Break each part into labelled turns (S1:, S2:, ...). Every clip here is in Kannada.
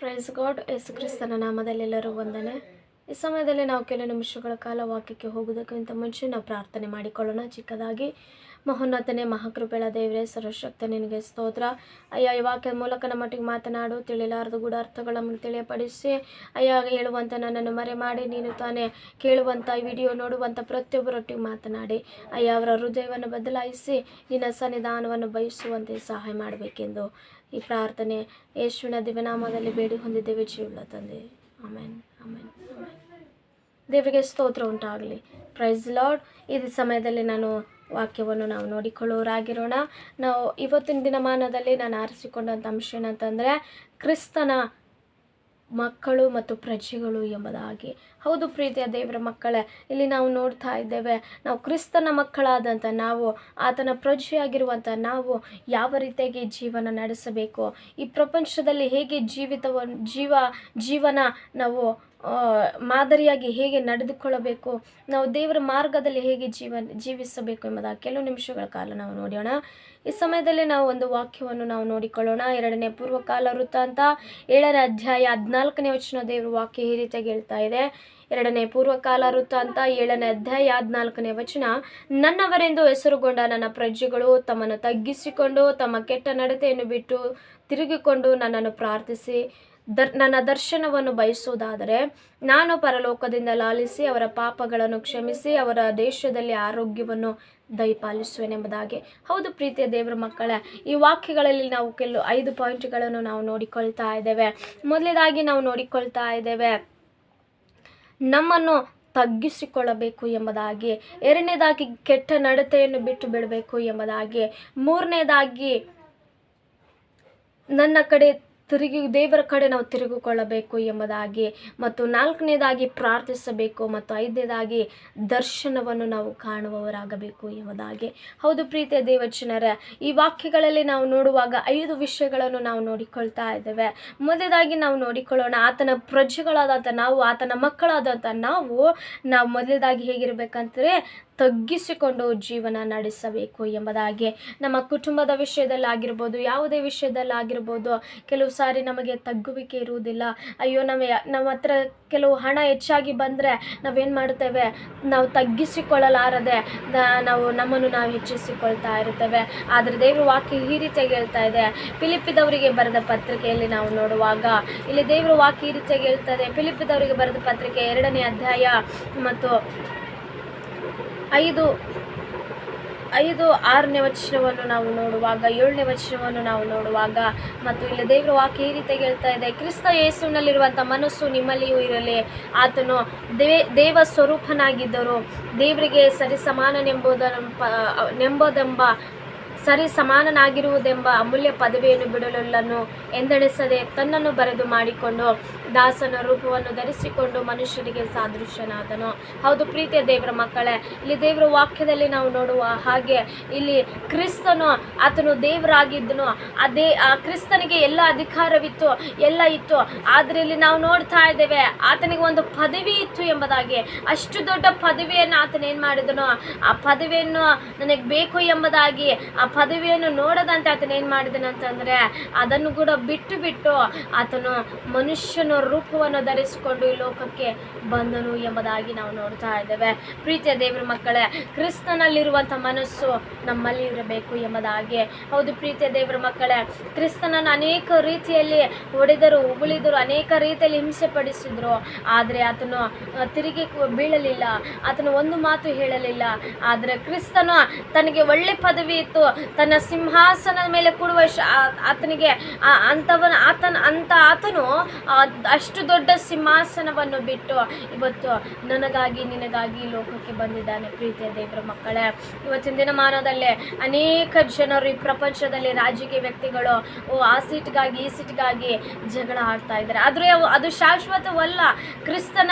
S1: ಪ್ರೈಸ್ ಗಾಡ್ ಯೇಸು ಕ್ರಿಸ್ತನ ನಾಮದಲ್ಲಿ ಎಲ್ಲರೂ ವಂದನೆ. ಈ ಸಮಯದಲ್ಲಿ ನಾವು ಕೆಲವು ನಿಮಿಷಗಳ ಕಾಲ ವಾಕ್ಯಕ್ಕೆ ಹೋಗುವುದಕ್ಕಿಂತ ಮುಂಚೆ ನಾವು ಪ್ರಾರ್ಥನೆ ಮಾಡಿಕೊಳ್ಳೋಣ. ಚಿಕ್ಕದಾಗಿ ಮಹೋನ್ನತನೇ ಮಹಾಕೃಪೆಳ ದೇವರೇ, ಸರ್ವಶಕ್ತ ನಿನಗೆ ಸ್ತೋತ್ರ. ಅಯ್ಯ ವಾಕ್ಯದ ಮೂಲಕ ನಮ್ಮ ಮಟ್ಟಿಗೆ ಮಾತನಾಡು, ತಿಳಿಲಾರದು ಕೂಡ ಅರ್ಥಗಳನ್ನು ತಿಳಿಯಪಡಿಸಿ. ಅಯ್ಯ ಹೇಳುವಂಥ ನನ್ನನ್ನು ಮರೆ ಮಾಡಿ ನೀನು ತಾನೇ ಕೇಳುವಂಥ ವಿಡಿಯೋ ನೋಡುವಂಥ ಪ್ರತಿಯೊಬ್ಬರೊಟ್ಟಿಗೆ ಮಾತನಾಡಿ. ಅಯ್ಯ, ಅವರ ಹೃದಯವನ್ನು ಬದಲಾಯಿಸಿ, ನಿನ್ನ ಸನ್ನಿಧಾನವನ್ನು ಬಯಸುವಂತೆ ಸಹಾಯ ಮಾಡಬೇಕೆಂದು ಈ ಪ್ರಾರ್ಥನೆ ಯೇಸುವಿನ ದಿವನಾಮದಲ್ಲಿ ಬೇಡಿ ಹೊಂದಿದ್ದೇವೆ ಜೀವಳ ತಂದೆ. ಆಮೇನ್ ಆಮೇನ್ ದೇವರಿಗೆ ಸ್ತೋತ್ರ ಉಂಟಾಗಲಿ. ಪ್ರೈಸ್ ಲಾರ್ಡ್ ಈ ಸಮಯದಲ್ಲಿ ನಾನು ವಾಕ್ಯವನ್ನು ನಾವು ನೋಡಿಕೊಳ್ಳೋರಾಗಿರೋಣ. ನಾವು ಇವತ್ತಿನ ದಿನಮಾನದಲ್ಲಿ ನಾನು ಆರಿಸಿಕೊಂಡಂಥ ಅಂಶ ಏನಂತಂದರೆ ಕ್ರಿಸ್ತನ ಮಕ್ಕಳು ಮತ್ತು ಪ್ರಜೆಗಳು ಎಂಬುದಾಗಿ. ಹೌದು ಪ್ರೀತಿಯ ದೇವರ ಮಕ್ಕಳೇ, ಇಲ್ಲಿ ನಾವು ನೋಡ್ತಾ ಇದ್ದೇವೆ, ನಾವು ಕ್ರಿಸ್ತನ ಮಕ್ಕಳಾದಂಥ ನಾವು, ಆತನ ಪ್ರಜೆಯಾಗಿರುವಂಥ ನಾವು ಯಾವ ರೀತಿಯಾಗಿ ಜೀವನ ನಡೆಸಬೇಕು, ಈ ಪ್ರಪಂಚದಲ್ಲಿ ಹೇಗೆ ಜೀವಿತವನ್ನು ಜೀವ, ಜೀವನ ನಾವು ಮಾದರಿಯಾಗಿ ಹೇಗೆ ನಡೆದುಕೊಳ್ಳಬೇಕು, ನಾವು ದೇವರ ಮಾರ್ಗದಲ್ಲಿ ಹೇಗೆ ಜೀವನ, ಜೀವಿಸಬೇಕು ಎಂಬುದಾಗಿ ಕೆಲವು ನಿಮಿಷಗಳ ಕಾಲ ನಾವು ನೋಡೋಣ. ಈ ಸಮಯದಲ್ಲಿ ನಾವು ಒಂದು ವಾಕ್ಯವನ್ನು ನಾವು ನೋಡಿಕೊಳ್ಳೋಣ. ಎರಡನೇ ಪೂರ್ವಕಾಲ ವೃತ್ತಾಂತ ಏಳನೇ ಅಧ್ಯಾಯ ಹದಿನಾಲ್ಕನೇ ವಚನ ದೇವರ ವಾಕ್ಯ ಈ ರೀತಿಯಾಗಿ ಹೇಳ್ತಾ ಇದೆ. ಎರಡನೇ ಪೂರ್ವಕಾಲ ವೃತ್ತಾಂತ ಏಳನೇ ಅಧ್ಯಾಯ ಹದಿನಾಲ್ಕನೇ ವಚನ. ನನ್ನವರೆಂದು ಹೆಸರುಗೊಂಡ ನನ್ನ ಪ್ರಜೆಗಳು ತಮ್ಮನ್ನು ತಗ್ಗಿಸಿಕೊಂಡು ತಮ್ಮ ಕೆಟ್ಟ ನಡತೆಯನ್ನು ಬಿಟ್ಟು ತಿರುಗಿಕೊಂಡು ನನ್ನನ್ನು ಪ್ರಾರ್ಥಿಸಿ. ದರ್, ನನ್ನ ದರ್ಶನವನ್ನು ಬಯಸುವುದಾದರೆ, ನಾನು ಪರಲೋಕದಿಂದ ಲಾಲಿಸಿ ಅವರ ಪಾಪಗಳನ್ನು ಕ್ಷಮಿಸಿ ಅವರ ದೇಶದಲ್ಲಿ ಆರೋಗ್ಯವನ್ನು ದಯಪಾಲಿಸುವೆನೆಂಬುದಾಗಿ. ಹೌದು ಪ್ರೀತಿಯ ದೇವರ ಮಕ್ಕಳೇ, ಈ ವಾಕ್ಯಗಳಲ್ಲಿ ನಾವು ಕೆಲವು ಐದು ಪಾಯಿಂಟ್ಗಳನ್ನು ನಾವು ನೋಡಿಕೊಳ್ತಾ ಇದ್ದೇವೆ. ಮೊದಲನೇದಾಗಿ ನಾವು ನೋಡಿಕೊಳ್ತಾ ಇದ್ದೇವೆ, ನಮ್ಮನ್ನು ತಗ್ಗಿಸಿಕೊಳ್ಳಬೇಕು ಎಂಬುದಾಗಿ, ಎರಡನೇದಾಗಿ ಕೆಟ್ಟ ನಡತೆಯನ್ನು ಬಿಟ್ಟು ಬಿಡಬೇಕು ಎಂಬುದಾಗಿ, ಮೂರನೇದಾಗಿ ನನ್ನ ಕಡೆ ತಿರುಗಿ ದೇವರ ಕಡೆ ನಾವು ತಿರುಗಿಕೊಳ್ಳಬೇಕು ಎಂಬುದಾಗಿ ಮತ್ತು ನಾಲ್ಕನೇದಾಗಿ ಪ್ರಾರ್ಥಿಸಬೇಕು ಮತ್ತು ಐದನೇದಾಗಿ ದರ್ಶನವನ್ನು ನಾವು ಕಾಣುವವರಾಗಬೇಕು ಎಂಬುದಾಗಿ. ಹೌದು ಪ್ರೀತಿಯ ದೇವಚನರ ಈ ವಾಕ್ಯಗಳಲ್ಲಿ ನಾವು ನೋಡುವಾಗ ಐದು ವಿಷಯಗಳನ್ನು ನಾವು ನೋಡಿಕೊಳ್ತಾ ಇದ್ದೇವೆ. ಮೊದಲೇದಾಗಿ ನಾವು ನೋಡಿಕೊಳ್ಳೋಣ, ಆತನ ಪ್ರಜೆಗಳಾದಂಥ ನಾವು, ಆತನ ಮಕ್ಕಳಾದಂಥ ನಾವು ನಾವು ಮೊದಲೇದಾಗಿ ಹೇಗಿರಬೇಕಂದ್ರೆ ತಗ್ಗಿಸಿಕೊಂಡು ಜೀವನ ನಡೆಸಬೇಕು ಎಂಬುದಾಗಿ ನಮ್ಮ ಕುಟುಂಬದ ವಿಷಯದಲ್ಲಾಗಿರ್ಬೋದು, ಯಾವುದೇ ವಿಷಯದಲ್ಲಾಗಿರ್ಬೋದು, ಕೆಲವು ಸಾರಿ ನಮಗೆ ತಗ್ಗುವಿಕೆ ಇರುವುದಿಲ್ಲ. ಅಯ್ಯೋ ನಮ್ಮ ನಮ್ಮ ಹತ್ರ ಕೆಲವು ಹಣ ಹೆಚ್ಚಾಗಿ ಬಂದರೆ ನಾವೇನು ಮಾಡ್ತೇವೆ ನಾವು ತಗ್ಗಿಸಿಕೊಳ್ಳಲಾರದೆ ನಾವು ನಮ್ಮನ್ನು ನಾವು ಹೆಚ್ಚಿಸಿಕೊಳ್ತಾ ಇರ್ತೇವೆ ಆದರೆ ದೇವರು ವಾಕ್ಯ ಈ ರೀತಿಯಾಗಿ ಹೇಳ್ತಾ ಇದೆ. ಪಿಲಿಪಿದವರಿಗೆ ಬರೆದ ಪತ್ರಿಕೆಯಲ್ಲಿ ನಾವು ನೋಡುವಾಗ, ಇಲ್ಲಿ ದೇವರು ವಾಕ್ಯ ಈ ರೀತಿಯಾಗಿ ಹೇಳ್ತಾಯಿದೆ ಪಿಲಿಪಿದವರಿಗೆ ಬರೆದ ಪತ್ರಿಕೆ ಎರಡನೇ ಅಧ್ಯಾಯ ಮತ್ತು ಐದು ಐದು, ಆರನೇ ವಚನವನ್ನು ನಾವು ನೋಡುವಾಗ, ಏಳನೇ ವಚನವನ್ನು ನಾವು ನೋಡುವಾಗ, ಮತ್ತು ಇಲ್ಲಿ ದೇವರ ವಾಕ್ಯ ಈ ರೀತಿ ಹೇಳ್ತಾ ಇದೆ, ಕ್ರಿಸ್ತ ಯೇಸುವಿನಲ್ಲಿರುವಂಥ ಮನಸ್ಸು ನಿಮ್ಮಲ್ಲಿಯೂ ಇರಲಿ. ಆತನು ದೇ ದೇವ ಸ್ವರೂಪನಾಗಿದ್ದರು ದೇವರಿಗೆ ಸರಿ ನೆಂಬೋದೆಂಬ ನೆಂಬುದೆಂಬ ಸರಿ ಸಮಾನನಾಗಿರುವುದೆಂಬ ಅಮೂಲ್ಯ ಪದವಿಯನ್ನು ಬಿಡಲನ್ನು ಎಂದೆಣಿಸದೆ ತನ್ನನ್ನು ಬರೆದು ಮಾಡಿಕೊಂಡು ದಾಸನ ರೂಪವನ್ನು ಧರಿಸಿಕೊಂಡು ಮನುಷ್ಯರಿಗೆ ಸಾದೃಶ್ಯನಾದನು. ಹೌದು ಪ್ರೀತಿಯ ದೇವರ ಮಕ್ಕಳೇ, ಇಲ್ಲಿ ದೇವರ ವಾಕ್ಯದಲ್ಲಿ ನಾವು ನೋಡುವ ಹಾಗೆ ಇಲ್ಲಿ ಕ್ರಿಸ್ತನು ಆತನು ದೇವರಾಗಿದ್ದನು. ಅದೇ, ಆ ಕ್ರಿಸ್ತನಿಗೆ ಎಲ್ಲ ಅಧಿಕಾರವಿತ್ತು, ಎಲ್ಲ ಇತ್ತು. ಆದರೆ ಇಲ್ಲಿ ನಾವು ನೋಡ್ತಾ ಇದ್ದೇವೆ, ಆತನಿಗೆ ಒಂದು ಪದವಿ ಇತ್ತು ಎಂಬುದಾಗಿ. ಅಷ್ಟು ದೊಡ್ಡ ಪದವಿಯನ್ನು ಆತನ ಏನ್ ಮಾಡಿದನು? ಆ ಪದವಿಯನ್ನು ನನಗೆ ಬೇಕು ಎಂಬುದಾಗಿ, ಆ ಪದವಿಯನ್ನು ನೋಡದಂತೆ ಆತನ ಏನು ಮಾಡಿದನು ಅಂತಂದರೆ ಅದನ್ನು ಕೂಡ ಬಿಟ್ಟು ಬಿಟ್ಟು ಆತನು ಮನುಷ್ಯನ ರೂಪವನ್ನು ಧರಿಸಿಕೊಂಡು ಈ ಲೋಕಕ್ಕೆ ಬಂದನು ಎಂಬುದಾಗಿ ನಾವು ನೋಡ್ತಾ ಇದ್ದೇವೆ. ಪ್ರೀತಿಯ ದೇವರ ಮಕ್ಕಳೇ, ಕ್ರಿಸ್ತನಲ್ಲಿರುವಂಥ ಮನಸ್ಸು ನಮ್ಮಲ್ಲಿ ಇರಬೇಕು ಎಂಬುದಾಗಿ. ಹೌದು ಪ್ರೀತಿಯ ದೇವರ ಮಕ್ಕಳೇ, ಕ್ರಿಸ್ತನನ್ನು ಅನೇಕ ರೀತಿಯಲ್ಲಿ ಹೊಡೆದರು, ಉಗುಳಿದರು, ಅನೇಕ ರೀತಿಯಲ್ಲಿ ಹಿಂಸೆ ಪಡಿಸಿದ್ರು. ಆದರೆ ಆತನು ತಿರುಗಿ ಬೀಳಲಿಲ್ಲ. ಆತನು ಒಂದು ಮಾತು ಹೇಳಲಿಲ್ಲ. ಆದರೆ ಕ್ರಿಸ್ತನು ತನಗೆ ಒಳ್ಳೆ ಪದವಿ ಇತ್ತು. ತನ್ನ ಸಿಂಹಾಸನದ ಮೇಲೆ ಕೂಡುವ ಆತನಿಗೆ ಅಂಥವನ ಆತನ ಅಂತ ಆತನು ಅಷ್ಟು ದೊಡ್ಡ ಸಿಂಹಾಸನವನ್ನು ಬಿಟ್ಟು ಇವತ್ತು ನನಗಾಗಿ, ನಿನಗಾಗಿ ಲೋಕಕ್ಕೆ ಬಂದಿದ್ದಾನೆ ಪ್ರೀತಿಯ ದೇವರ ಮಕ್ಕಳೇ. ಇವತ್ತಿನ ದಿನಮಾನದಲ್ಲೇ ಅನೇಕ ಜನರು ಈ ಪ್ರಪಂಚದಲ್ಲಿ ರಾಜಕೀಯ ವ್ಯಕ್ತಿಗಳು, ಓ, ಆ ಸೀಟ್ಗಾಗಿ, ಈ ಸೀಟ್ಗಾಗಿ ಜಗಳ ಆಡ್ತಾ ಇದ್ದಾರೆ. ಆದರೆ ಅದು ಶಾಶ್ವತವಲ್ಲ. ಕ್ರಿಸ್ತನ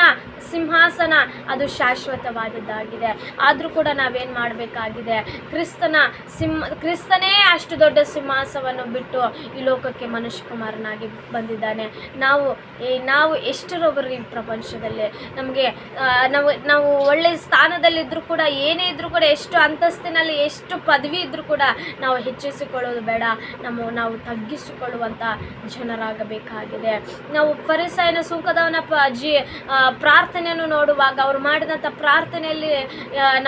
S1: ಸಿಂಹಾಸನ ಅದು ಶಾಶ್ವತವಾದದ್ದಾಗಿದೆ. ಆದರೂ ಕೂಡ ನಾವೇನು ಮಾಡಬೇಕಾಗಿದೆ? ಕ್ರಿಸ್ತನ ಸಿಂಹ ಕ್ರಿಸ್ತನೇ ಅಷ್ಟು ದೊಡ್ಡ ಸಿಂಹಾಸವನ್ನು ಬಿಟ್ಟು ಈ ಲೋಕಕ್ಕೆ ಮನುಷ್ಯ ಕುಮಾರನಾಗಿ ಬಂದಿದ್ದಾನೆ. ನಾವು ನಾವು ಎಷ್ಟರೊಬ್ಬರು ಈ ಪ್ರಪಂಚದಲ್ಲಿ? ನಮಗೆ ನಾವು ನಾವು ಒಳ್ಳೆಯ ಸ್ಥಾನದಲ್ಲಿದ್ದರೂ ಕೂಡ, ಏನೇ ಇದ್ದರೂ ಕೂಡ, ಎಷ್ಟು ಅಂತಸ್ತಿನಲ್ಲಿ, ಎಷ್ಟು ಪದವಿ ಇದ್ದರೂ ಕೂಡ ನಾವು ಹೆಚ್ಚಿಸಿಕೊಳ್ಳೋದು ಬೇಡ. ನಮ್ಮ, ನಾವು ತಗ್ಗಿಸಿಕೊಳ್ಳುವಂಥ ಜನರಾಗಬೇಕಾಗಿದೆ. ನಾವು ಪರಿಸಾಯನ ಸುಂಕದವನ ಪ, ಜಿ ಪ್ರಾರ್ಥನೆಯನ್ನು ನೋಡುವಾಗ, ಅವರು ಮಾಡಿದಂಥ ಪ್ರಾರ್ಥನೆಯಲ್ಲಿ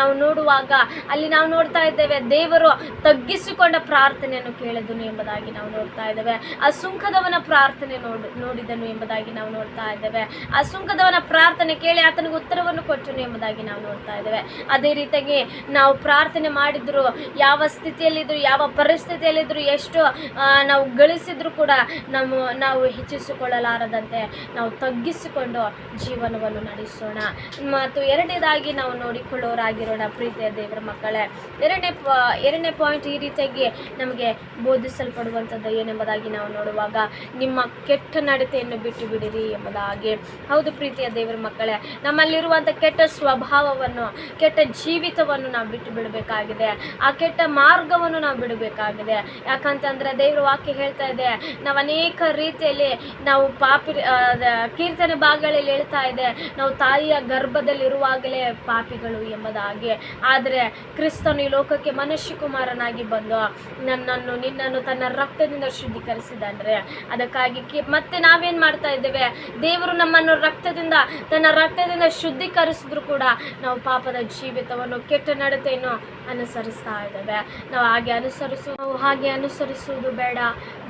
S1: ನಾವು ನೋಡುವಾಗ, ಅಲ್ಲಿ ನಾವು ನೋಡ್ತಾ ಇದ್ದೇವೆ, ದೇವರು ತಗ್ಗಿಸಿಕೊಂಡ ಪ್ರಾರ್ಥನೆಯನ್ನು ಕೇಳಿದನು ಎಂಬುದಾಗಿ ನಾವು ನೋಡ್ತಾ ಇದ್ದೇವೆ. ಆ ಸುಂಕದವನ ಪ್ರಾರ್ಥನೆ ನೋಡು, ನೋಡಿದನು ಎಂಬುದಾಗಿ ನಾವು ನೋಡ್ತಾ ಇದ್ದೇವೆ. ಆ ಸುಂಕದವನ ಪ್ರಾರ್ಥನೆ ಕೇಳಿ ಆತನಿಗೆ ಉತ್ತರವನ್ನು ಕೊಟ್ಟನು ಎಂಬುದಾಗಿ ನಾವು ನೋಡ್ತಾ ಇದ್ದೇವೆ. ಅದೇ ರೀತಿಯಾಗಿ ನಾವು ಪ್ರಾರ್ಥನೆ ಮಾಡಿದ್ರು, ಯಾವ ಸ್ಥಿತಿಯಲ್ಲಿದ್ರು, ಯಾವ ಪರಿಸ್ಥಿತಿಯಲ್ಲಿದ್ರು ಎಷ್ಟು ನಾವು ಗಳಿಸಿದ್ರು ಕೂಡ ನಮ್ಮ, ನಾವು ಹೆಚ್ಚಿಸಿಕೊಳ್ಳಲಾರದಂತೆ ನಾವು ತಗ್ಗಿಸಿಕೊಂಡು ಜೀವನವನ್ನು ನಡೆಸೋಣ. ಮತ್ತು ಎರಡನೇದಾಗಿ ನಾವು ನೋಡಿಕೊಳ್ಳೋರಾಗಿರೋಣ ಪ್ರೀತಿಯ ದೇವರ ಮಕ್ಕಳೇ. ಎರಡನೇ ಎರಡನೇ ಪಾಯಿಂಟ್ ಈ ರೀತಿಯಾಗಿ ನಮಗೆ ಬೋಧಿಸಲ್ಪಡುವಂಥದ್ದು ಏನೆಂಬುದಾಗಿ ನಾವು ನೋಡುವಾಗ ನಿಮ್ಮ ಕೆಟ್ಟ ನಡತೆಯನ್ನು ಬಿಟ್ಟು ಬಿಡಿರಿ ಎಂಬುದಾಗಿ. ಹೌದು ಪ್ರೀತಿಯ ದೇವರ ಮಕ್ಕಳೇ, ನಮ್ಮಲ್ಲಿರುವಂಥ ಕೆಟ್ಟ ಸ್ವಭಾವವನ್ನು, ಕೆಟ್ಟ ಜೀವಿತವನ್ನು ನಾವು ಬಿಟ್ಟು ಬಿಡಬೇಕಾಗಿದೆ. ಆ ಕೆಟ್ಟ ಮಾರ್ಗವನ್ನು ನಾವು ಬಿಡಬೇಕಾಗಿದೆ. ಯಾಕಂತಂದ್ರೆ ದೇವರ ವಾಕ್ಯ ಹೇಳ್ತಾ ಇದೆ, ನಾವು ಅನೇಕ ರೀತಿಯಲ್ಲಿ ನಾವು ಪಾಪಿ ಕೀರ್ತನೆ ಭಾಗಗಳಲ್ಲಿ ಹೇಳ್ತಾ ಇದೆ, ನಾವು ತಾಯಿಯ ಗರ್ಭದಲ್ಲಿರುವಾಗಲೇ ಪಾಪಿಗಳು ಎಂಬುದಾಗಿ. ಆದರೆ ಕ್ರಿಸ್ತನು ಈ ಲೋಕಕ್ಕೆ ಮನುಷ್ಯ ಕುಮಾರನಾಗಿ ಬಂದು, ನನ್ನನ್ನು, ನಿನ್ನನ್ನು ತನ್ನ ರಕ್ತದಿಂದ ಶುದ್ಧೀಕರಿಸಿದಂದ್ರೆ ಅದಕ್ಕಾಗಿ ಮತ್ತೆ ನಾವೇನು ಮಾಡ್ತಾ ಇದ್ದೇವೆ? ದೇವರು ನಮ್ಮನ್ನು ರಕ್ತದಿಂದ, ತನ್ನ ರಕ್ತದಿಂದ ಶುದ್ಧೀಕರಿಸಿದ್ರು ಕೂಡ ನಾವು ಪಾಪದ ಜೀವಿತವನ್ನು ಕೆಟ್ಟ ನಡತೆಯನ್ನು ಅನುಸರಿಸ್ತಾ ಇದ್ದೇವೆ. ನಾವು ಹಾಗೆ ಅನುಸರಿಸು ಹಾಗೆ ಅನುಸರಿಸುವುದು ಬೇಡ.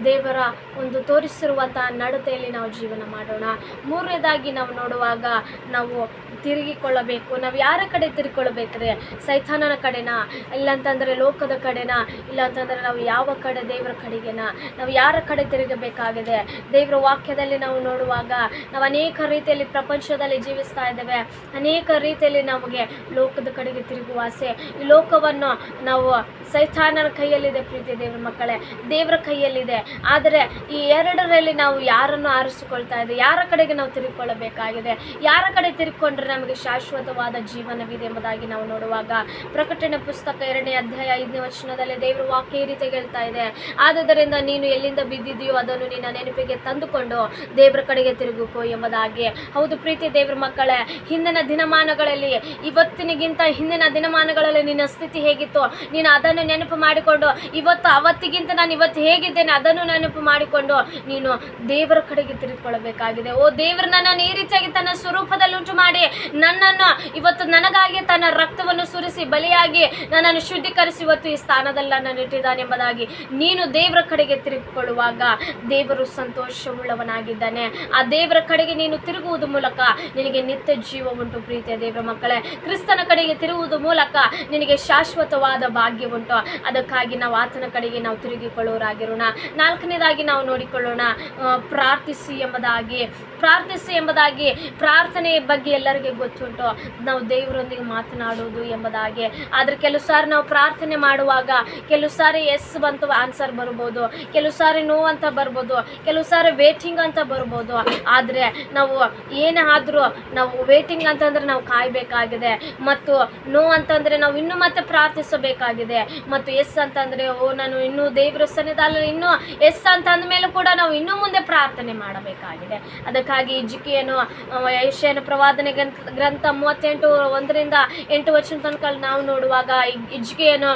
S1: ದೇವರ ಒಂದು ತೋರಿಸಿರುವಂತಹ ನಡತೆಯಲ್ಲಿ ನಾವು ಜೀವನ ಮಾಡೋಣ. ಮೂರನೇದಾಗಿ ನಾವು ನೋಡುವಾಗ ನಾವು ತಿರುಗಿಕೊಳ್ಳಬೇಕು. ನಾವು ಯಾರ ಕಡೆ ತಿರುಗಿಕೊಳ್ಳಬೇಕ್ರೆ ಸೈತಾನನ ಕಡೆನಾ? ಇಲ್ಲಂತಂದರೆ ಲೋಕದ ಕಡೆನಾ? ಇಲ್ಲಾಂತಂದರೆ ನಾವು ಯಾವ ಕಡೆ ದೇವರ ಕಡೆಗೆನಾ? ನಾವು ಯಾರ ಕಡೆ ತಿರುಗಬೇಕಾಗಿದೆ? ದೇವರ ವಾಕ್ಯದಲ್ಲಿ ನಾವು ನೋಡುವಾಗ ನಾವು ಅನೇಕ ರೀತಿಯಲ್ಲಿ ಪ್ರಪಂಚದಲ್ಲಿ ಜೀವಿಸ್ತಾ ಇದ್ದೇವೆ. ಅನೇಕ ರೀತಿಯಲ್ಲಿ ನಮಗೆ ಲೋಕದ ಕಡೆಗೆ ತಿರುಗುವ ಆಸೆ. ಈ ಲೋಕವನ್ನು ನಾವು ಸೈತಾನನ ಕೈಯಲ್ಲಿದೆ ಪ್ರೀತಿ ದೇವರ ಮಕ್ಕಳೇ. ದೇವರ ಕೈಯಲ್ಲಿದೆ. ಆದರೆ ಈ ಎರಡರಲ್ಲಿ ನಾವು ಯಾರನ್ನು ಆರಿಸಿಕೊಳ್ತಾ ಇದೆ ಯಾರ ಕಡೆಗೆ ನಾವು ತಿರುಗಿಕೊಳ್ಳಬೇಕಾಗಿದೆ? ಯಾರ ಕಡೆ ತಿರುಗಿಕೊಂಡ್ರೆ ನಮಗೆ ಶಾಶ್ವತವಾದ ಜೀವನವಿದೆ ಎಂಬುದಾಗಿ ನಾವು ನೋಡುವಾಗ ಪ್ರಕಟಣೆ ಪುಸ್ತಕ ಎರಡನೇ ಅಧ್ಯಾಯ ಐದನೇ ವಚನದಲ್ಲಿ ದೇವರ ವಾಕ್ಯ ಈ ರೀತಿ ಹೇಳ್ತಾ ಇದೆ, ಆದುದರಿಂದ ನೀನು ಎಲ್ಲಿಂದ ಬಿದ್ದಿದೆಯೋ ಅದನ್ನು ನಿನ್ನ ನೆನಪಿಗೆ ತಂದುಕೊಂಡು ದೇವರ ಕಡೆಗೆ ತಿರುಗುಕೋ ಎಂಬುದಾಗಿ. ಹೌದು ಪ್ರೀತಿ ದೇವರ ಮಕ್ಕಳೇ, ಹಿಂದಿನ ದಿನಮಾನಗಳಲ್ಲಿ, ಇವತ್ತಿನಿಗಿಂತ ಹಿಂದಿನ ದಿನಮಾನಗಳಲ್ಲಿ ನಿನ್ನ ಸ್ಥಿತಿ ಹೇಗಿತ್ತು? ನೀನು ಅದನ್ನು ನೆನಪು ಮಾಡಿಕೊಂಡು, ಇವತ್ತು ಅವತ್ತಿಗಿಂತ ನಾನು ಇವತ್ತು ಹೇಗಿದ್ದೇನೆ ಅದನ್ನು ನೆನಪು ಮಾಡಿಕೊಂಡು ನೀನು ದೇವರ ಕಡೆಗೆ ತಿರುಗಿಕೊಳ್ಳಬೇಕಾಗಿದೆ. ಓ ದೇವ್ರನ್ನ ನಾನು ಈ ರೀತಿಯಾಗಿ ತನ್ನ ಸ್ವರೂಪದಲ್ಲಿ ಉಂಟು ಮಾಡಿ ನನ್ನನ್ನು ಇವತ್ತು ನನಗಾಗಿ ತನ್ನ ರಕ್ತವನ್ನು ಸುರಿಸಿ ಬಲಿಯಾಗಿ ನನ್ನನ್ನು ಶುದ್ಧೀಕರಿಸಿ ಇವತ್ತು ಈ ಸ್ಥಾನದಲ್ಲಿ ನನ್ನನ್ನು ಇಟ್ಟಿದ್ದಾನೆ ಎಂಬುದಾಗಿ ನೀನು ದೇವರ ಕಡೆಗೆ ತಿರುಗಿಕೊಳ್ಳುವಾಗ ದೇವರು ಸಂತೋಷವುಳ್ಳವನಾಗಿದ್ದಾನೆ. ಆ ದೇವರ ಕಡೆಗೆ ನೀನು ತಿರುಗುವುದು ಮೂಲಕ ನಿನಗೆ ನಿತ್ಯ ಜೀವ ಉಂಟು ಪ್ರೀತಿಯ ದೇವರ ಮಕ್ಕಳೇ. ಕ್ರಿಸ್ತನ ಕಡೆಗೆ ತಿರುಗುವುದು ಮೂಲಕ ನಿನಗೆ ಶಾಶ್ವತವಾದ ಭಾಗ್ಯ ಉಂಟು. ಅದಕ್ಕಾಗಿ ನಾವು ಆತನ ಕಡೆಗೆ ನಾವು ತಿರುಗಿಕೊಳ್ಳೋರಾಗಿರೋಣ ನಾಲ್ಕನೇದಾಗಿ ನಾವು ನೋಡಿಕೊಳ್ಳೋಣ ಪ್ರಾರ್ಥಿಸಿ ಎಂಬುದಾಗಿ. ಪ್ರಾರ್ಥಿಸಿ ಎಂಬುದಾಗಿ ಪ್ರಾರ್ಥನೆ ಬಗ್ಗೆ ಎಲ್ಲರಿಗೆ ಗೊತ್ತುಂಟು. ನಾವು ದೇವರೊಂದಿಗೆ ಮಾತನಾಡುವುದು ಎಂಬುದಾಗಿ. ಆದರೆ ಕೆಲವು ಸಾರಿ ನಾವು ಪ್ರಾರ್ಥನೆ ಮಾಡುವಾಗ ಕೆಲವು ಸಾರಿ ಎಸ್ ಬಂತು ಆನ್ಸರ್ ಬರ್ಬೋದು. ಕೆಲವು ಸಾರಿ ನೋ ಅಂತ ಬರ್ಬೋದು. ಕೆಲವು ಸಾರಿ ವೇಟಿಂಗ್ ಅಂತ ಬರ್ಬೋದು. ಆದರೆ ನಾವು ಏನೇ ಆದರೂ ನಾವು ವೇಟಿಂಗ್ ಅಂತಂದರೆ ನಾವು ಕಾಯಬೇಕಾಗಿದೆ. ಮತ್ತು ನೋ ಅಂತಂದರೆ ನಾವು ಇನ್ನೂ ಮತ್ತೆ ಪ್ರಾರ್ಥಿಸಬೇಕಾಗಿದೆ. ಮತ್ತು ಎಸ್ ಅಂತಂದರೆ, ಓ, ನಾನು ಇನ್ನೂ ದೇವರ ಸನ್ನಿಧಾನ ಇನ್ನೂ ಎಸ್ ಅಂತ ಅಂದಮೇಲೂ ಕೂಡ ನಾವು ಇನ್ನೂ ಮುಂದೆ ಪ್ರಾರ್ಥನೆ ಮಾಡಬೇಕಾಗಿದೆ. ಅದಕ್ಕಾಗಿ ಈ ಜಿಕೆಯನ್ನು ಯಶನ ಗ್ರಂಥ ಗ್ರಂಥ ಮೂವತ್ತೆಂಟು ಒಂದರಿಂದ ಎಂಟು ವರ್ಷದ ತನಕ ನಾವು ನೋಡುವಾಗ ಇಜ್ಜಿಗೆಯನ್ನು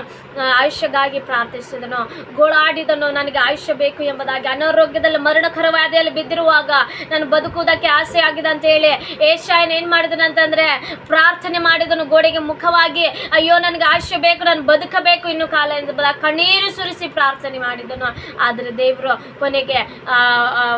S1: ಆಯುಷ್ಯಗಾಗಿ ಪ್ರಾರ್ಥಿಸಿದನು. ಗೋಳಾಡಿದನು, ನನಗೆ ಆಯುಷ್ಯ ಬೇಕು ಎಂಬುದಾಗಿ. ಅನಾರೋಗ್ಯದಲ್ಲಿ ಮರಣಕರವಾದಿಯಲ್ಲಿ ಬಿದ್ದಿರುವಾಗ ನಾನು ಬದುಕುವುದಕ್ಕೆ ಆಸೆ ಆಗಿದೆ ಅಂತ ಹೇಳಿ ಏಷ್ಯಾಯನ್ ಏನು ಮಾಡಿದನು ಅಂತಂದರೆ ಪ್ರಾರ್ಥನೆ ಮಾಡಿದನು. ಗೋಡೆಗೆ ಮುಖವಾಗಿ, ಅಯ್ಯೋ, ನನಗೆ ಆಯುಷ್ಯ ಬೇಕು, ನಾನು ಬದುಕಬೇಕು ಇನ್ನು ಕಾಲ ಎಂಬುದಾಗಿ ಕಣ್ಣೀರು ಸುರಿಸಿ ಪ್ರಾರ್ಥನೆ ಮಾಡಿದನು. ಆದರೆ ದೇವರು ಕೊನೆಗೆ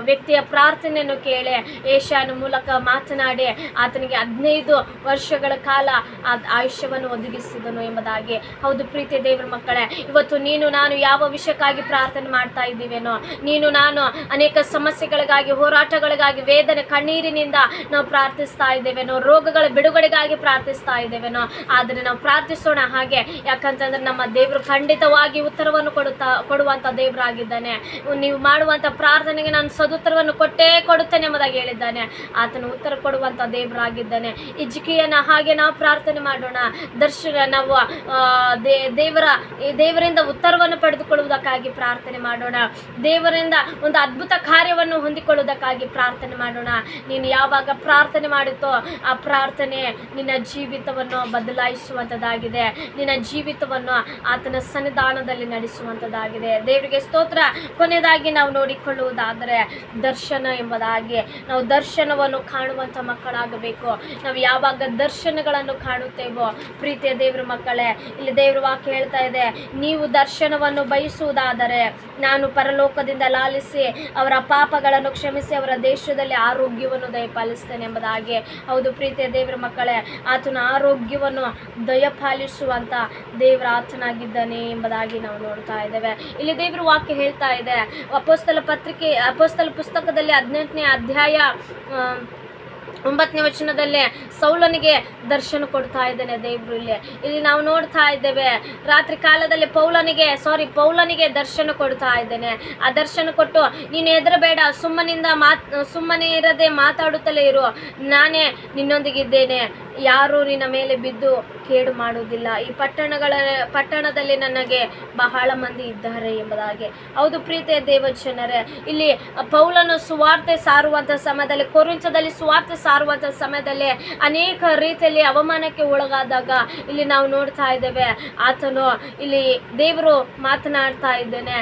S1: ವ್ಯಕ್ತಿಯ ಪ್ರಾರ್ಥನೆಯನ್ನು ಕೇಳಿ ಏಷ್ಯಾನ ಮೂಲಕ ಮಾತನಾಡಿ, ಆತನಿಗೆ ಹದಿನೈದು ವರ್ಷಗಳ ಕಾಲ ಆ ಆಯುಷ್ಯವನ್ನು ಒದಗಿಸಿದನು ಎಂಬುದಾಗಿ. ಹೌದು ಪ್ರೀತಿ ದೇವರ ಮಕ್ಕಳೇ, ಇವತ್ತು ನೀನು, ನಾನು ಯಾವ ವಿಷಯಕ್ಕಾಗಿ ಪ್ರಾರ್ಥನೆ ಮಾಡ್ತಾ ಇದ್ದೀವೇನೋ, ನೀನು, ನಾನು ಅನೇಕ ಸಮಸ್ಯೆಗಳಿಗಾಗಿ, ಹೋರಾಟಗಳಿಗಾಗಿ, ವೇದನೆ ಕಣ್ಣೀರಿನಿಂದ ನಾವು ಪ್ರಾರ್ಥಿಸ್ತಾ ಇದ್ದೇವೇನೋ, ರೋಗಗಳ ಬಿಡುಗಡೆಗಾಗಿ ಪ್ರಾರ್ಥಿಸ್ತಾ ಇದ್ದೇವೆನೋ, ಆದರೆ ನಾವು ಪ್ರಾರ್ಥಿಸೋಣ ಹಾಗೆ. ಯಾಕಂತಂದ್ರೆ ನಮ್ಮ ದೇವರು ಖಂಡಿತವಾಗಿ ಉತ್ತರವನ್ನು ಕೊಡುತ್ತಾ ಕೊಡುವಂಥ ದೇವರಾಗಿದ್ದಾನೆ. ನೀವು ಮಾಡುವಂಥ ಪ್ರಾರ್ಥನೆಗೆ ನಾನು ಸದುತ್ತರವನ್ನು ಕೊಟ್ಟೇ ಕೊಡುತ್ತೇನೆ ಎಂಬುದಾಗಿ ಹೇಳಿದ್ದಾನೆ. ಆತನು ಉತ್ತರ ಕೊಡುವಂಥ ದೇವರಾಗಿದ್ದಾನೆ. ಇದ್ದಾನೆ ಇಜ್ಕಿಯನ ಹಾಗೆ ನಾವು ಪ್ರಾರ್ಥನೆ ಮಾಡೋಣ. ದರ್ಶನ, ನಾವು ದೇವರ ದೇವರಿಂದ ಉತ್ತರವನ್ನು ಪಡೆದುಕೊಳ್ಳುವುದಕ್ಕಾಗಿ ಪ್ರಾರ್ಥನೆ ಮಾಡೋಣ. ದೇವರಿಂದ ಒಂದು ಅದ್ಭುತ ಕಾರ್ಯವನ್ನು ಹೊಂದಿಕೊಳ್ಳುವುದಕ್ಕಾಗಿ ಪ್ರಾರ್ಥನೆ ಮಾಡೋಣ. ನೀನು ಯಾವಾಗ ಪ್ರಾರ್ಥನೆ ಮಾಡುತ್ತೋ, ಆ ಪ್ರಾರ್ಥನೆ ನಿನ್ನ ಜೀವಿತವನ್ನು ಬದಲಾಯಿಸುವಂಥದ್ದಾಗಿದೆ. ನಿನ್ನ ಜೀವಿತವನ್ನು ಆತನ ಸನ್ನಿಧಾನದಲ್ಲಿ ನಡೆಸುವಂಥದ್ದಾಗಿದೆ. ದೇವರಿಗೆ ಸ್ತೋತ್ರ. ಕೊನೆಯದಾಗಿ ನಾವು ನೋಡಿಕೊಳ್ಳುವುದಾದರೆ ದರ್ಶನ ಎಂಬುದಾಗಿ. ನಾವು ದರ್ಶನವನ್ನು ಕಾಣುವಂಥ ಮಕ್ಕಳಾಗಬೇಕು. ನಾವು ಯಾವಾಗ ದರ್ಶನಗಳನ್ನು ಕಾಣುತ್ತೇವೋ, ಪ್ರೀತಿಯ ದೇವ್ರ ಮಕ್ಕಳೇ, ಇಲ್ಲಿ ದೇವ್ರ ವಾಕ್ಯ ಹೇಳ್ತಾ ಇದೆ, ನೀವು ದರ್ಶನವನ್ನು ಬಯಸುವುದಾದರೆ ನಾನು ಪರಲೋಕದಿಂದ ಲಾಲಿಸಿ ಅವರ ಪಾಪಗಳನ್ನು ಕ್ಷಮಿಸಿ ಅವರ ದೇಶದಲ್ಲಿ ಆರೋಗ್ಯವನ್ನು ದಯಪಾಲಿಸ್ತೇನೆ ಎಂಬುದಾಗಿ. ಹೌದು, ಪ್ರೀತಿಯ ದೇವರ ಮಕ್ಕಳೇ, ಆತನ ಆರೋಗ್ಯವನ್ನು ದಯಪಾಲಿಸುವಂಥ ದೇವರ ಆತನಾಗಿದ್ದಾನೆ ಎಂಬುದಾಗಿ ನಾವು ನೋಡ್ತಾ ಇದ್ದೇವೆ. ಇಲ್ಲಿ ದೇವ್ರ ವಾಕ್ಯ ಹೇಳ್ತಾ ಇದೆ. ಅಪೋಸ್ತಲ ಪತ್ರಿಕೆ, ಅಪೋಸ್ತಲ ಪುಸ್ತಕದಲ್ಲಿ ಹದಿನೆಂಟನೇ ಅಧ್ಯಾಯ ಒಂಬತ್ತನೇ ವಚನದಲ್ಲೇ ಸೌಲನಿಗೆ ದರ್ಶನ ಕೊಡ್ತಾ ಇದ್ದಾನೆ ದೇವರು ಇಲ್ಲಿ ಇಲ್ಲಿ ನಾವು ನೋಡ್ತಾ ಇದ್ದೇವೆ, ರಾತ್ರಿ ಕಾಲದಲ್ಲಿ ಪೌಲನಿಗೆ ಸಾರಿ ಪೌಲನಿಗೆ ದರ್ಶನ ಕೊಡ್ತಾ ಇದ್ದೇನೆ. ಆ ದರ್ಶನ ಕೊಟ್ಟು, ನೀನು ಹೆದರಬೇಡ, ಸುಮ್ಮನಿಂದ ಮಾತ್, ಸುಮ್ಮನೆ ಇರದೆ ಮಾತಾಡುತ್ತಲೇ ಇರು. ನಾನೇ ನಿನ್ನೊಂದಿಗಿದ್ದೇನೆ. ಯಾರೂ ನಿನ್ನ ಮೇಲೆ ಬಿದ್ದು ಕೇಡು ಮಾಡುವುದಿಲ್ಲ. ಈ ಪಟ್ಟಣಗಳ, ಪಟ್ಟಣದಲ್ಲಿ ನನಗೆ ಬಹಳ ಮಂದಿ ಇದ್ದಾರೆ ಎಂಬುದಾಗಿ. ಹೌದು ಪ್ರೀತಿಯ ದೇವಜನರೇ, ಇಲ್ಲಿ ಪೌಲನು ಸುವಾರ್ತೆ ಸಾರುವಂಥ ಸಮಯದಲ್ಲಿ ಕೊರುಂಚದಲ್ಲಿ ಸುವಾರ್ತೆ ಸಾರುವಂಥ ಸಮಯದಲ್ಲಿ ಅನೇಕ ರೀತಿಯಲ್ಲಿ ಅವಮಾನಕ್ಕೆ ಒಳಗಾದಾಗ ಇಲ್ಲಿ ನಾವು ನೋಡ್ತಾ ಇದ್ದೇವೆ, ಆತನು ಇಲ್ಲಿ ದೇವರು ಮಾತನಾಡ್ತಾ ಇದ್ದೇನೆ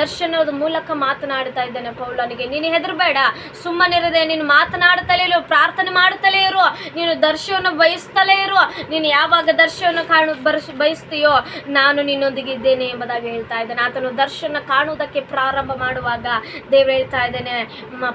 S1: ದರ್ಶನದ ಮೂಲಕ ಮಾತನಾಡ್ತಾ ಇದ್ದೇನೆ ಪೌಲನಿಗೆ. ನೀನು ಹೆದರಬೇಡ ಸುಮ್ಮನಿರದೆ ನೀನು ಮಾತನಾಡುತ್ತಲೇ ಇರು, ಪ್ರಾರ್ಥನೆ ಮಾಡುತ್ತಲೇ ಇರು, ನೀನು ದರ್ಶನ ಬಯಸ್ತಲೇ ಇರು, ನೀನು ಯಾವಾಗ ದರ್ಶನ ಕಾಣು ಬಯಸ್ತೀಯೋ ನಾನು ನಿನ್ನೊಂದಿಗೆ ಇದ್ದೇನೆ ಎಂಬುದಾಗಿ ಹೇಳ್ತಾ ಇದ್ದೇನೆ. ಆತನು ದರ್ಶನ ಕಾಣುವುದಕ್ಕೆ ಪ್ರಾರಂಭ ಮಾಡುವಾಗ ದೇವರು ಹೇಳ್ತಾ ಇದ್ದೇನೆ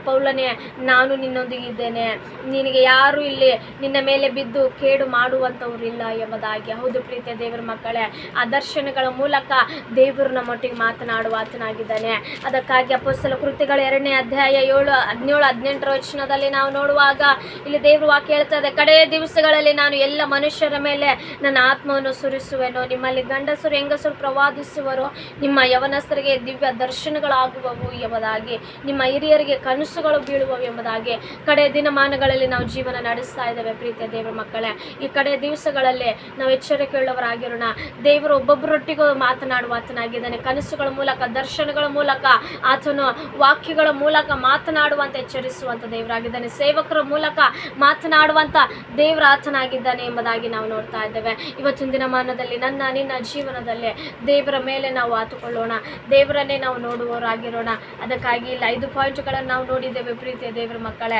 S1: ಪೌಲನೇ, ನಾನು ನಿನ್ನೊಂದಿಗೆ ಇದ್ದೇನೆ ನಿನಗೆ ಯಾರು ಇಲ್ಲಿ ನಿನ್ನ ಮೇಲೆ ಬಿದ್ದು ಕೇಡು ಮಾಡುವಂಥವ್ರು ಇಲ್ಲ ಎಂಬುದಾಗಿ. ಹೌದು ಪ್ರೀತಿಯ ದೇವರ ಮಕ್ಕಳೇ, ಆ ದರ್ಶನಗಳ ಮೂಲಕ ದೇವರು ನಮ್ಮೊಟ್ಟಿಗೆ ಮಾತನಾಡುವ ಆತನಾಗಿದ್ದಾನೆ. ಅದಕ್ಕಾಗಿ ಅಪೋಸ್ತಲ ಕೃತಿಗಳ ಎರಡನೇ ಅಧ್ಯಾಯ ಏಳು, ಹದಿನೇಳು, ಹದಿನೆಂಟರ ವಚನದಲ್ಲಿ ನಾವು ನೋಡುವಾಗ ಇಲ್ಲಿ ದೇವರು ವಾಕ್ಯ ಇದೆ, ಕಡೆಯ ದಿವಸಗಳಲ್ಲಿ ನಾನು ಎಲ್ಲ ಮನುಷ್ಯರ ಮೇಲೆ ನನ್ನ ಆತ್ಮವನ್ನು ಸುರಿಸುವೆನು. ನಿಮ್ಮಲ್ಲಿ ಗಂಡಸರು, ಹೆಂಗಸರು ಪ್ರವಾದಿಸುವರು, ನಿಮ್ಮ ಯವನಸ್ಥರಿಗೆ ದಿವ್ಯ ದರ್ಶನಗಳಾಗುವವು ಎಂಬುದಾಗಿ, ನಿಮ್ಮ ಹಿರಿಯರಿಗೆ ಕನಸುಗಳು ಬೀಳುವವು ಎಂಬುದಾಗಿ. ಕಡೆ ದಿನಮಾನಗಳಲ್ಲಿ ನಾವು ಜೀವನ ನಡೆಸ್ತಾ ಇದ್ದೇವೆ ಪ್ರೀತಿಯ ದೇವರ ಮಕ್ಕಳೇ. ಈ ಕಡೆ ದಿವಸಗಳಲ್ಲಿ ನಾವು ಎಚ್ಚರಿಕೆ ಉಳ್ಳವರಾಗಿರೋಣ ದೇವರು ಒಬ್ಬೊಬ್ಬರೊಟ್ಟಿಗೂ ಮಾತನಾಡುವ ಆತನಾಗಿದ್ದಾನೆ. ಕನಸುಗಳ ಮೂಲಕ, ದರ್ಶನಗಳ ಮೂಲಕ, ಆತನು ವಾಕ್ಯಗಳ ಮೂಲಕ ಮಾತನಾಡುವಂತ ಎಚ್ಚರಿಸುವಂಥ ದೇವರಾಗಿದ್ದಾನೆ. ಸೇವಕರ ಮೂಲಕ ಮಾತನಾಡುವಂಥ ದೇವರ ಆತನಾಗಿದ್ದಾನೆ ಎಂಬುದಾಗಿ ನಾವು ನೋಡ್ತಾ ಇದ್ದೇವೆ. ಇವತ್ತಿನ ದಿನಮಾನದಲ್ಲಿ ನನ್ನ, ನಿನ್ನ ಜೀವನದಲ್ಲಿ ದೇವರ ಮೇಲೆ ನಾವು ಆತುಕೊಳ್ಳೋಣ. ದೇವರನ್ನೇ ನಾವು ನೋಡುವವರಾಗಿರೋಣ. ಅದಕ್ಕಾಗಿ ಇಲ್ಲಿ ಐದು ಪಾಯಿಂಟ್ಗಳನ್ನು ನಾವು ನೋಡಿದ್ದೇವೆ ಪ್ರೀತಿಯ ದೇವರ ಮಕ್ಕಳೇ.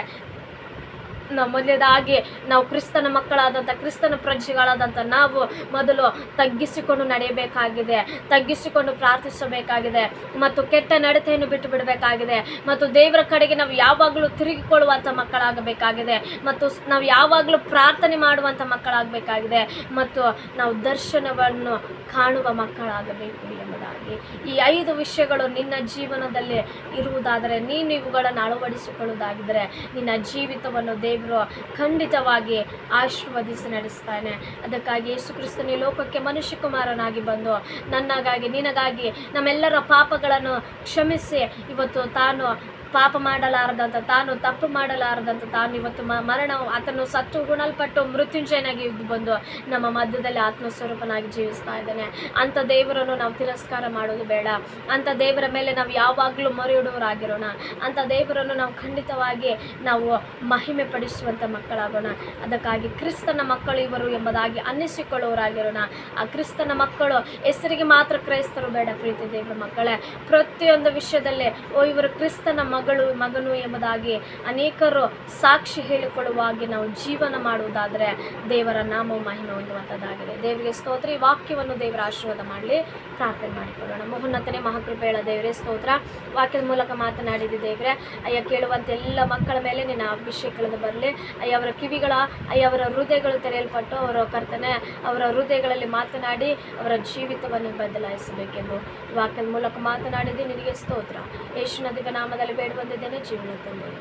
S1: ನಾವು ಮೊದಲೇದಾಗಿ ನಾವು ಕ್ರಿಸ್ತನ ಮಕ್ಕಳಾದಂಥ, ಕ್ರಿಸ್ತನ ಪ್ರಜೆಗಳಾದಂಥ ನಾವು ಮೊದಲು ತಗ್ಗಿಸಿಕೊಂಡು ನಡೆಯಬೇಕಾಗಿದೆ, ತಗ್ಗಿಸಿಕೊಂಡು ಪ್ರಾರ್ಥಿಸಬೇಕಾಗಿದೆ ಮತ್ತು ಕೆಟ್ಟ ನಡತೆಯನ್ನು ಬಿಟ್ಟು ಬಿಡಬೇಕಾಗಿದೆ ಮತ್ತು ದೇವರ ಕಡೆಗೆ ನಾವು ಯಾವಾಗಲೂ ತಿರುಗಿಕೊಳ್ಳುವಂಥ ಮಕ್ಕಳಾಗಬೇಕಾಗಿದೆ ಮತ್ತು ನಾವು ಯಾವಾಗಲೂ ಪ್ರಾರ್ಥನೆ ಮಾಡುವಂಥ ಮಕ್ಕಳಾಗಬೇಕಾಗಿದೆ ಮತ್ತು ನಾವು ದರ್ಶನವನ್ನು ಕಾಣುವ ಮಕ್ಕಳಾಗಬೇಕು ಎಂಬುದಾಗಿ. ಈ ಐದು ವಿಷಯಗಳು ನಿನ್ನ ಜೀವನದಲ್ಲಿ ಇರುವುದಾದರೆ ನೀನು ಇವುಗಳನ್ನು ಅಳವಡಿಸಿಕೊಳ್ಳುವುದಾಗಿದ್ದರೆ ನಿನ್ನ ಜೀವಿತವನ್ನು ದೇವರು ಖಂಡಿತವಾಗಿ ಆಶೀರ್ವದಿಸಿ ನಡೆಸ್ತಾನೆ. ಅದಕ್ಕಾಗಿ ಯೇಸು ಕ್ರಿಸ್ತನ ಲೋಕಕ್ಕೆ ಮನುಷ್ಯ ಕುಮಾರನಾಗಿ ಬಂದು ನನ್ನಗಾಗಿ, ನಿನಗಾಗಿ ನಮ್ಮೆಲ್ಲರ ಪಾಪಗಳನ್ನು ಕ್ಷಮಿಸಿ. ಇವತ್ತು ತಾನು ಪಾಪ ಮಾಡಲಾರದಂತ ತಾನು ತಪ್ಪು ಮಾಡಲಾರದಂತ ತಾನು ಇವತ್ತು ಮ ಮರಣ, ಆತನು ಸತ್ತು, ಗುಣಲ್ಪಟ್ಟು ಮೃತ್ಯುಂಜಯನಾಗಿ ಇದ್ದು ಬಂದು ನಮ್ಮ ಮಧ್ಯದಲ್ಲಿ ಆತ್ಮಸ್ವರೂಪನಾಗಿ ಜೀವಿಸ್ತಾ ಇದ್ದಾನೆ. ಅಂಥ ದೇವರನ್ನು ನಾವು ತಿರಸ್ಕಾರ ಮಾಡೋದು ಬೇಡ. ಅಂಥ ದೇವರ ಮೇಲೆ ನಾವು ಯಾವಾಗಲೂ ಮೊರೆಯಿಡುವರಾಗಿರೋಣ ಅಂಥ ದೇವರನ್ನು ನಾವು ಖಂಡಿತವಾಗಿ ನಾವು ಮಹಿಮೆ ಪಡಿಸುವಂಥ ಮಕ್ಕಳಾಗೋಣ. ಅದಕ್ಕಾಗಿ ಕ್ರಿಸ್ತನ ಮಕ್ಕಳು ಇವರು ಎಂಬುದಾಗಿ ಅನ್ನಿಸಿಕೊಳ್ಳುವರಾಗಿರೋಣ ಆ ಕ್ರಿಸ್ತನ ಮಕ್ಕಳು ಹೆಸರಿಗೆ ಮಾತ್ರ ಕ್ರೈಸ್ತರು ಬೇಡ ಪ್ರೀತಿ ದೇವರ ಮಕ್ಕಳೇ. ಪ್ರತಿಯೊಂದು ವಿಷಯದಲ್ಲಿ, ಓ, ಇವರು ಕ್ರಿಸ್ತನ ಮಗಳು, ಮಗನು ಎಂಬುದಾಗಿ ಅನೇಕರು ಸಾಕ್ಷಿ ಹೇಳಿಕೊಳ್ಳುವ ಹಾಗೆ ನಾವು ಜೀವನ ಮಾಡುವುದಾದರೆ ದೇವರ ನಾಮವು ಮಹಿಮೆ ಹೊಂದುವಂಥದ್ದಾಗಿದೆ. ದೇವರಿಗೆ ಸ್ತೋತ್ರ. ಈ ವಾಕ್ಯವನ್ನು ದೇವರ ಆಶೀರ್ವಾದ ಮಾಡಲಿ. ಪ್ರಾರ್ಥನೆ ಮಾಡಿಕೊಳ್ಳೋಣ. ಮಹೋನ್ನತನೇ ಮಹಾಕೃಪೆಗಳ ದೇವರೇ, ಸ್ತೋತ್ರ. ವಾಕ್ಯದ ಮೂಲಕ ಮಾತನಾಡಿದ ದೇವರೇ, ಅಯ್ಯ ಕೇಳುವಂಥ ಎಲ್ಲ ಮಕ್ಕಳ ಮೇಲೆ ನಿನ್ನ ಅಭಿಷೇಕದ ಬರಲಿ. ಅಯ್ಯ, ಅವರ ಕಿವಿಗಳ, ಅಯ್ಯ, ಅವರ ಹೃದಯಗಳು ತೆರೆಯಲ್ಪಟ್ಟು ಅವರ ಕರ್ತನೆ, ಅವರ ಹೃದಯಗಳಲ್ಲಿ ಮಾತನಾಡಿ ಅವರ ಜೀವಿತವನ್ನು ಬದಲಾಯಿಸಬೇಕೆಂದು ವಾಕ್ಯದ ಮೂಲಕ ಮಾತನಾಡಿದ್ದು. ನಿನಗೆ ಸ್ತೋತ್ರ. ಯೇಸುನ ದಿವ್ಯ ನಾಮದಲ್ಲಿ ಬೇಡುವಂದಿದ್ದೇನೆ ಬಂದಿದ್ದೇನೆ ಜೀವನದಲ್ಲಿ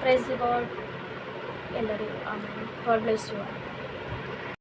S1: ಪ್ರೈಸ್ ಗಾಡ್ ಎಲ್ಲರಿಗೂ ಆಮೇಲೆ ಗಾಡ್ ಬ್ಲೆಸ್ ಯು